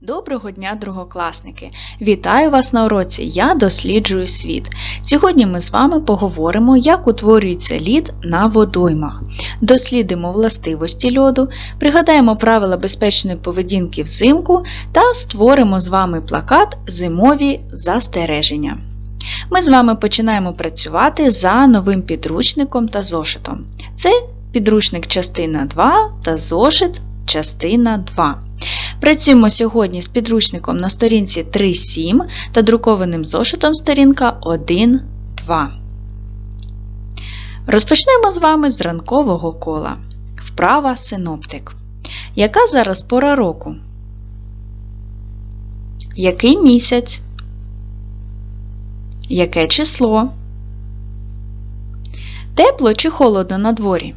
Доброго дня, другокласники! Вітаю вас на уроці Я досліджую світ. Сьогодні ми з вами поговоримо, як утворюється лід на водоймах. Дослідимо властивості льоду, пригадаємо правила безпечної поведінки взимку та створимо з вами плакат Зимові застереження. Ми з вами починаємо працювати за новим підручником та зошитом. Це підручник частина 2 та зошит частина 2. Працюємо сьогодні з підручником на сторінці 3.7 та друкованим зошитом сторінка 1.2. Розпочнемо з вами з ранкового кола. Вправа синоптик. Яка зараз пора року? Який місяць? Яке число? Тепло чи холодно на дворі?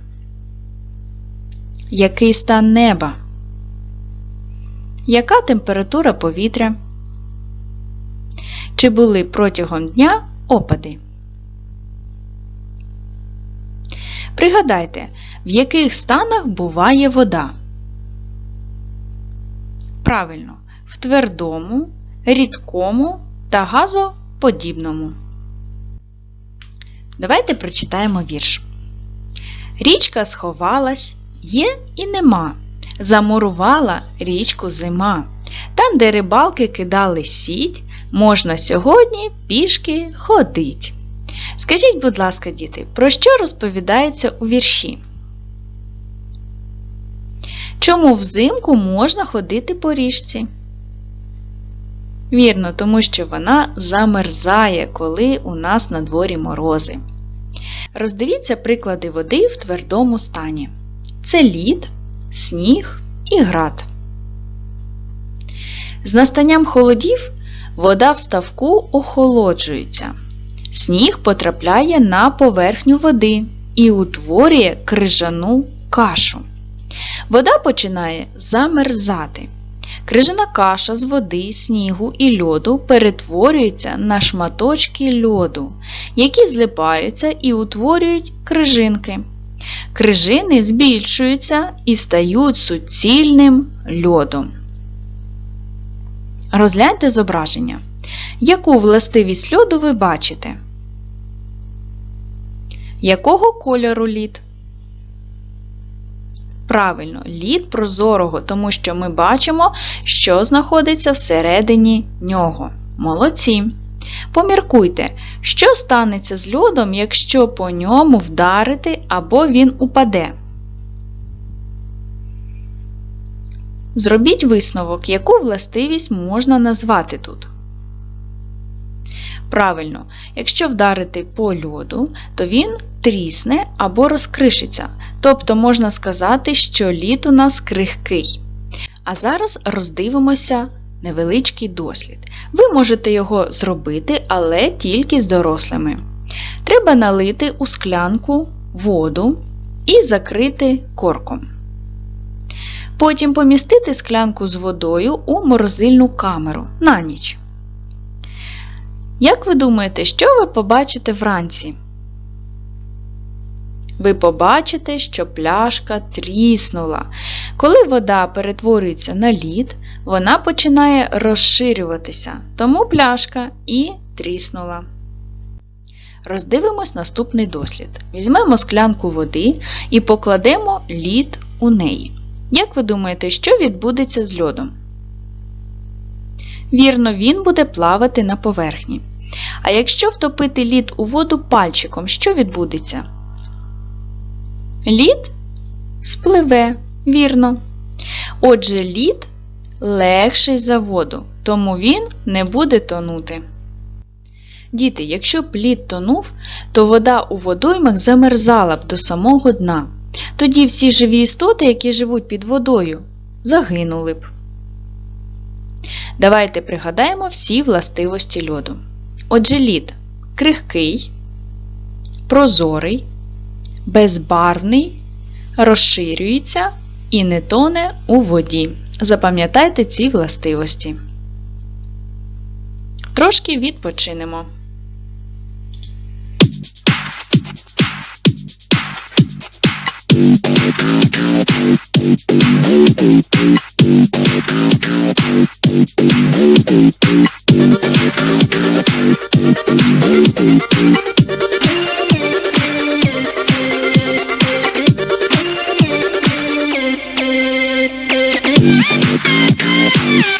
Який стан неба? Яка температура повітря? Чи були протягом дня опади? Пригадайте, в яких станах буває вода? Правильно, в твердому, рідкому та газоподібному. Давайте прочитаємо вірш. Річка сховалась, є і нема. Замурувала річку зима. Там, де рибалки кидали сіть, можна сьогодні пішки ходить. Скажіть, будь ласка, діти, про що розповідається у вірші? Чому взимку можна ходити по річці? Вірно, тому що вона замерзає, коли у нас на дворі морози. Роздивіться приклади води в твердому стані. Це лід, сніг і град. З настанням холодів вода в ставку охолоджується. Сніг потрапляє на поверхню води і утворює крижану кашу. Вода починає замерзати. Крижана каша з води, снігу і льоду перетворюється на шматочки льоду, які злипаються і утворюють крижинки. Крижини збільшуються і стають суцільним льодом. Розгляньте зображення. Яку властивість льоду ви бачите? Якого кольору лід? Правильно, лід прозорого, тому що ми бачимо, що знаходиться всередині нього. Молодці. Поміркуйте, що станеться з льодом, якщо по ньому вдарити або він упаде. Зробіть висновок, яку властивість можна назвати тут. Правильно, якщо вдарити по льоду, то він трісне або розкришиться. Тобто можна сказати, що лід у нас крихкий. А зараз роздивимося невеличкий дослід. Ви можете його зробити, але тільки з дорослими. Треба налити у склянку воду і закрити корком. Потім помістити склянку з водою у морозильну камеру на ніч. Як ви думаєте, що ви побачите вранці? Ви побачите, що пляшка тріснула. Коли вода перетворюється на лід, вона починає розширюватися, тому пляшка і тріснула. Роздивимось наступний дослід. Візьмемо склянку води і покладемо лід у неї. Як ви думаєте, що відбудеться з льодом? Вірно, він буде плавати на поверхні. А якщо втопити лід у воду пальчиком, що відбудеться? Лід спливе, вірно. Отже, лід легший за воду, тому він не буде тонути. Діти, якщо б лід тонув, то вода у водоймах замерзала б до самого дна. Тоді всі живі істоти, які живуть під водою, загинули б. Давайте пригадаємо всі властивості льоду. Отже, лід крихкий, прозорий, безбарвний, розширюється і не тоне у воді. Запам'ятайте ці властивості. Трошки відпочинемо. Thank you.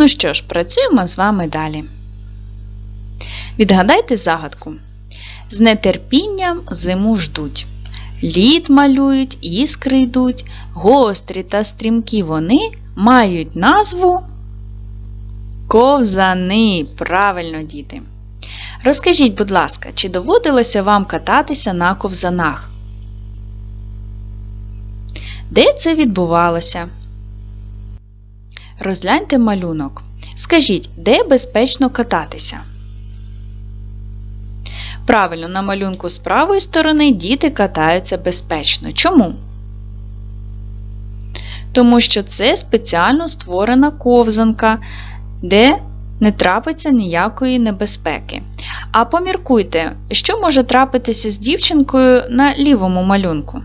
Ну що ж, працюємо з вами далі. Відгадайте загадку. З нетерпінням зиму ждуть. Лід малюють, іскри йдуть, гострі та стрімкі вони мають назву ковзани. Правильно, діти. Розкажіть, будь ласка, чи доводилося вам кататися на ковзанах? Де це відбувалося? Розгляньте малюнок. Скажіть, де безпечно кататися? Правильно, на малюнку з правої сторони діти катаються безпечно. Чому? Тому що це спеціально створена ковзанка, де не трапиться ніякої небезпеки. А поміркуйте, що може трапитися з дівчинкою на лівому малюнку?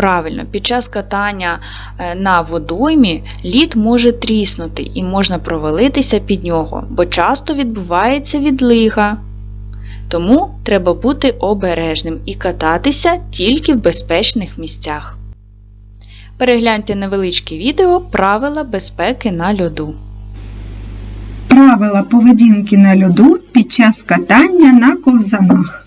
Правильно, під час катання е, на водоймі лід може тріснути і можна провалитися під нього, бо часто відбувається відлига. Тому треба бути обережним і кататися тільки в безпечних місцях. Перегляньте невеличке відео Правила безпеки на льоду. Правила поведінки на льоду під час катання на ковзанах.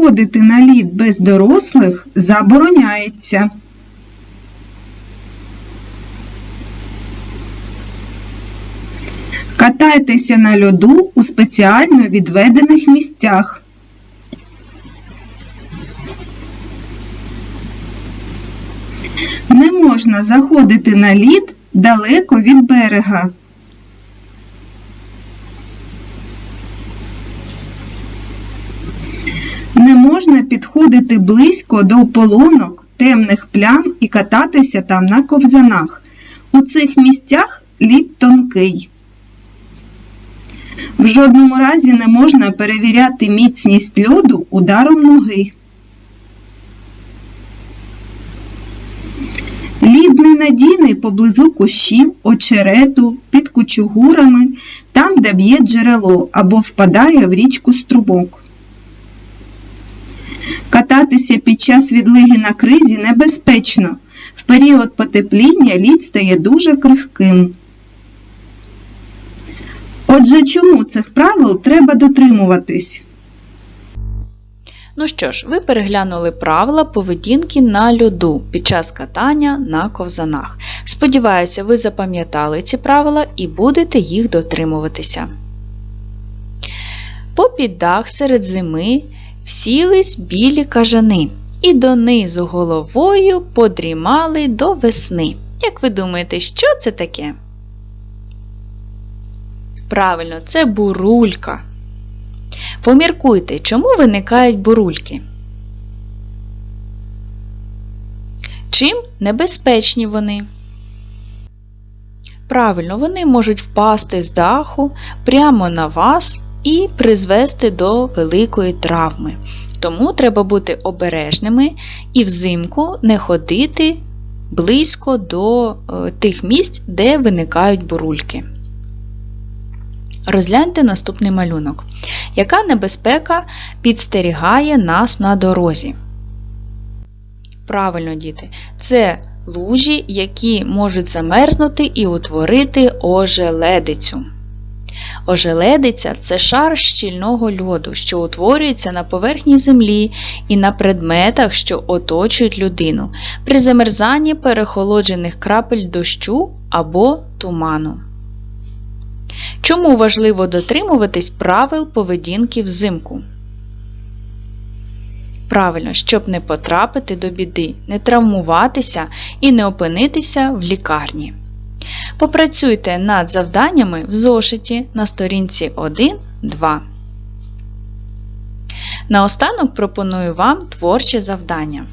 Виходити на лід без дорослих забороняється. Катайтеся на льоду у спеціально відведених місцях. Не можна заходити на лід далеко від берега. Не можна підходити близько до полонок, темних плям і кататися там на ковзанах. У цих місцях лід тонкий. В жодному разі не можна перевіряти міцність льоду ударом ноги. Лід ненадійний поблизу кущів, очерету, під кучугурами, там, де б'є джерело або впадає в річку струмок. Кататися під час відлиги на кризі небезпечно. В період потепління лід стає дуже крихким. Отже, чому цих правил треба дотримуватись? Ну що ж, ви переглянули правила поведінки на льоду під час катання на ковзанах. Сподіваюся, ви запам'ятали ці правила і будете їх дотримуватися. Попід дах серед зими всілись білі кажани і донизу головою подрімали до весни. Як ви думаєте, що це таке? Правильно, це бурулька. Поміркуйте, чому виникають бурульки? Чим небезпечні вони? Правильно, вони можуть впасти з даху прямо на вас і призвести до великої травми. Тому треба бути обережними і взимку не ходити близько до е, тих місць, де виникають бурульки. Розгляньте наступний малюнок. Яка небезпека підстерігає нас на дорозі? Правильно, діти, це лужі, які можуть замерзнути і утворити ожеледицю. Ожеледиця це шар щільного льоду, що утворюється на поверхні землі і на предметах, що оточують людину, при замерзанні перехолоджених крапель дощу або туману. Чому важливо дотримуватись правил поведінки взимку? Правильно, щоб не потрапити до біди, не травмуватися і не опинитися в лікарні. Попрацюйте над завданнями в зошиті на сторінці 1-2. Наостанок пропоную вам творче завдання.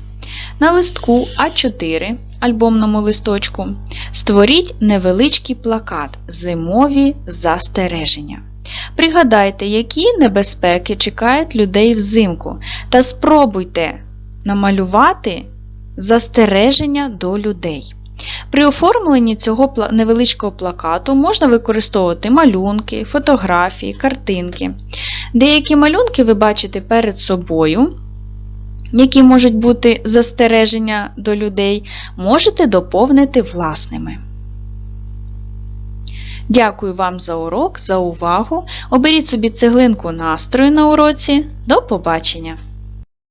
На листку А4 альбомному листочку створіть невеличкий плакат Зимові застереження. Пригадайте, які небезпеки чекають людей взимку, та спробуйте намалювати застереження до людей. При оформленні цього невеличкого плакату можна використовувати малюнки, фотографії, картинки. Деякі малюнки ви бачите перед собою, які можуть бути застереження до людей, можете доповнити власними. Дякую вам за урок, за увагу. Оберіть собі цеглинку настрою на уроці. До побачення!